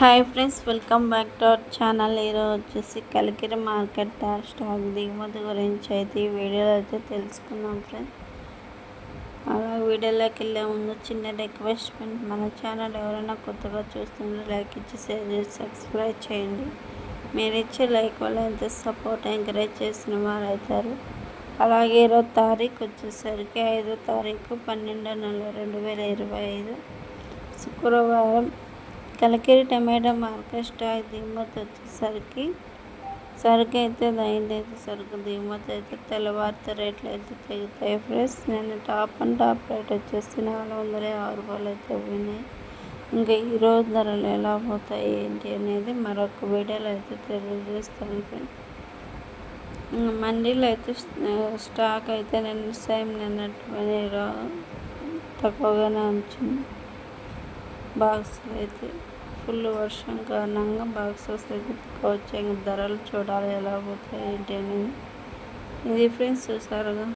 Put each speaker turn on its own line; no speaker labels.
Hi friends welcome back to our channel. ఈరోజు వచ్చేసి Kalikiri market stock దిగుమతి గురించి అయితే ఈ వీడియోలో అయితే తెలుసుకున్నాం ఫ్రెండ్స్. అలా వీడియోలోకి వెళ్ళే ముందు చిన్న రిక్వెస్ట్మెంట్ మన ఛానల్ ఎవరైనా కొత్తగా చూస్తుంటే లైక్ ఇచ్చి షేర్ చేసి సబ్స్క్రైబ్ చేయండి. మీరు ఇచ్చే లైక్ వల్ల ఎంత సపోర్ట్ ఎంకరేజ్ చేసిన వారు అవుతారు. అలాగే ఈరోజు తారీఖు వచ్చేసరికి ఐదో తారీఖు పన్నెండు నెల రెండు వేల ఇరవై ఐదు. శుక్రవారం కలకిరి టమాటా మార్కెట్ స్టాక్ దిగుమతి వచ్చేసరికి సరుకు అయితే అయితే సరుకు దిగుమతి అయితే తెల్లవారితే రేట్లు అయితే తెగుతాయి ఫ్రెండ్స్. నేను టాప్ అండ్ టాప్ రేట్ వచ్చేసి నాలుగు వందల యాభై రూపాయలు అయితే పోయినాయి. ఇంకా ఈరోజు ధరలు ఎలా పోతాయి ఏంటి అనేది మరొక వీడియోలో అయితే తెలియజేస్తాను ఫ్రెండ్స్. మండీలో అయితే స్టాక్ అయితే నేను సేమ్ నిన్నట్టు తక్కువగానే ఉంచింది. బాక్స్ అయితే ఫుల్ వర్షం కారణంగా బాక్సెస్ అయితే వచ్చాయి ధరలు చూడాలి ఎలా పోతాయి ఏంటి అనేది ఇది ఫ్రెండ్స్ చూసారుగా?